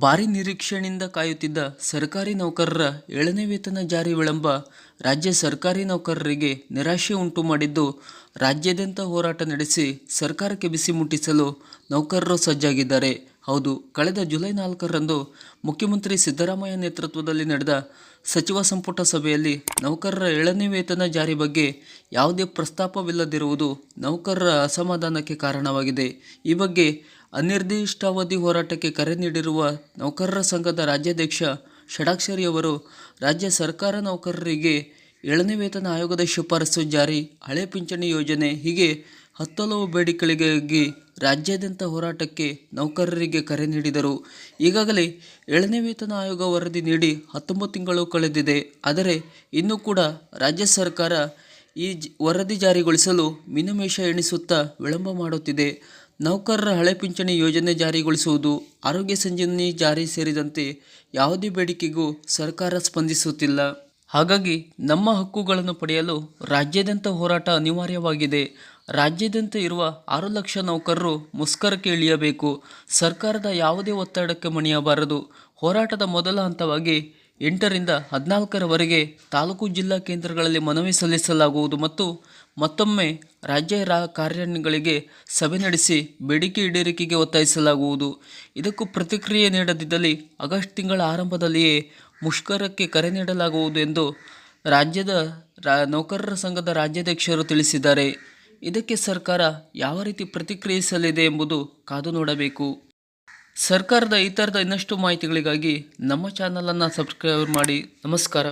ಭಾರಿ ನಿರೀಕ್ಷೆಯಿಂದ ಕಾಯುತ್ತಿದ್ದ ಸರ್ಕಾರಿ ನೌಕರರ ಏಳನೇ ವೇತನ ಜಾರಿ ವಿಳಂಬ ರಾಜ್ಯ ಸರ್ಕಾರಿ ನೌಕರರಿಗೆ ನಿರಾಶೆ ಉಂಟು ಮಾಡಿದ್ದು, ರಾಜ್ಯಾದ್ಯಂತ ಹೋರಾಟ ನಡೆಸಿ ಸರ್ಕಾರಕ್ಕೆ ಬಿಸಿ ಮುಟ್ಟಿಸಲು ನೌಕರರು ಸಜ್ಜಾಗಿದ್ದಾರೆ. ಹೌದು, ಕಳೆದ ಜುಲೈ ನಾಲ್ಕರಂದು ಮುಖ್ಯಮಂತ್ರಿ ಸಿದ್ದರಾಮಯ್ಯ ನೇತೃತ್ವದಲ್ಲಿ ನಡೆದ ಸಚಿವ ಸಂಪುಟ ಸಭೆಯಲ್ಲಿ ನೌಕರರ ಏಳನೇ ವೇತನ ಜಾರಿ ಬಗ್ಗೆ ಯಾವುದೇ ಪ್ರಸ್ತಾಪವಿಲ್ಲದಿರುವುದು ನೌಕರರ ಅಸಮಾಧಾನಕ್ಕೆ ಕಾರಣವಾಗಿದೆ. ಈ ಬಗ್ಗೆ ಅನಿರ್ದಿಷ್ಟಾವಧಿ ಹೋರಾಟಕ್ಕೆ ಕರೆ ನೀಡಿರುವ ನೌಕರರ ಸಂಘದ ರಾಜ್ಯಾಧ್ಯಕ್ಷ ಷಡಾಕ್ಷರಿಯವರು ರಾಜ್ಯ ಸರ್ಕಾರ ನೌಕರರಿಗೆ ಏಳನೇ ವೇತನ ಆಯೋಗದ ಶಿಫಾರಸು ಜಾರಿ. ಹಳೆ ಪಿಂಚಣಿ ಯೋಜನೆ ಹೀಗೆ ಹತ್ತಲವು ಬೇಡಿಕೆಗಳಿಗಾಗಿ ರಾಜ್ಯಾದ್ಯಂತ ಹೋರಾಟಕ್ಕೆ ನೌಕರರಿಗೆ ಕರೆ ನೀಡಿದರು. ಈಗಾಗಲೇ ಏಳನೇ ವೇತನ ಆಯೋಗ ವರದಿ ನೀಡಿ ಹತ್ತೊಂಬತ್ತು ತಿಂಗಳು ಕಳೆದಿದೆ. ಆದರೆ ಇನ್ನೂ ಕೂಡ ರಾಜ್ಯ ಸರ್ಕಾರ ಈ ವರದಿ ಜಾರಿಗೊಳಿಸಲು ಮಿನುಮೇಷ ಎಣಿಸುತ್ತಾ ವಿಳಂಬ ಮಾಡುತ್ತಿದೆ. ನೌಕರರ ಹಳೆ ಪಿಂಚಣಿ ಯೋಜನೆ ಜಾರಿಗೊಳಿಸುವುದು, ಆರೋಗ್ಯ ಸಂಜೀವನಿ ಜಾರಿ ಸೇರಿದಂತೆ ಯಾವುದೇ ಬೇಡಿಕೆಗೂ ಸರ್ಕಾರ ಸ್ಪಂದಿಸುತ್ತಿಲ್ಲ. ಹಾಗಾಗಿ ನಮ್ಮ ಹಕ್ಕುಗಳನ್ನು ಪಡೆಯಲು ರಾಜ್ಯಾದ್ಯಂತ ಹೋರಾಟ ಅನಿವಾರ್ಯವಾಗಿದೆ. ರಾಜ್ಯಾದ್ಯಂತ ಇರುವ ಆರು ಲಕ್ಷ ನೌಕರರು ಮುಷ್ಕರಕ್ಕೆ ಇಳಿಯಬೇಕು. ಸರ್ಕಾರದ ಯಾವುದೇ ಒತ್ತಡಕ್ಕೆ ಮಣಿಯಬಾರದು. ಹೋರಾಟದ ಮೊದಲ ಹಂತವಾಗಿ ಎಂಟರಿಂದ ಹದಿನಾಲ್ಕರವರೆಗೆ ತಾಲೂಕು ಜಿಲ್ಲಾ ಕೇಂದ್ರಗಳಲ್ಲಿ ಮನವಿ ಸಲ್ಲಿಸಲಾಗುವುದು ಮತ್ತು ಮತ್ತೊಮ್ಮೆ ರಾಜ್ಯ ರಾ ಕಾರ್ಯಗಳಿಗೆ ಸಭೆ ನಡೆಸಿ ಬೇಡಿಕೆ ಈಡೇರಿಕೆಗೆ ಒತ್ತಾಯಿಸಲಾಗುವುದು. ಇದಕ್ಕೂ ಪ್ರತಿಕ್ರಿಯೆ ನೀಡದಿದ್ದಲ್ಲಿ ಆಗಸ್ಟ್ ತಿಂಗಳ ಆರಂಭದಲ್ಲಿಯೇ ಮುಷ್ಕರಕ್ಕೆ ಕರೆ ನೀಡಲಾಗುವುದು ಎಂದು ರಾಜ್ಯದ ರಾ, ನೌಕರರ ಸಂಘದ ರಾಜ್ಯಾಧ್ಯಕ್ಷರು ತಿಳಿಸಿದ್ದಾರೆ. ಇದಕ್ಕೆ ಸರ್ಕಾರ ಯಾವ ರೀತಿ ಪ್ರತಿಕ್ರಿಯಿಸಲಿದೆ ಎಂಬುದು ಕಾದು ನೋಡಬೇಕು. ಸರ್ಕಾರದ ಈ ಥರದ ಇನ್ನಷ್ಟು ಮಾಹಿತಿಗಳಿಗಾಗಿ ನಮ್ಮ ಚಾನಲನ್ನು ಸಬ್ಸ್ಕ್ರೈಬ್ ಮಾಡಿ. ನಮಸ್ಕಾರ.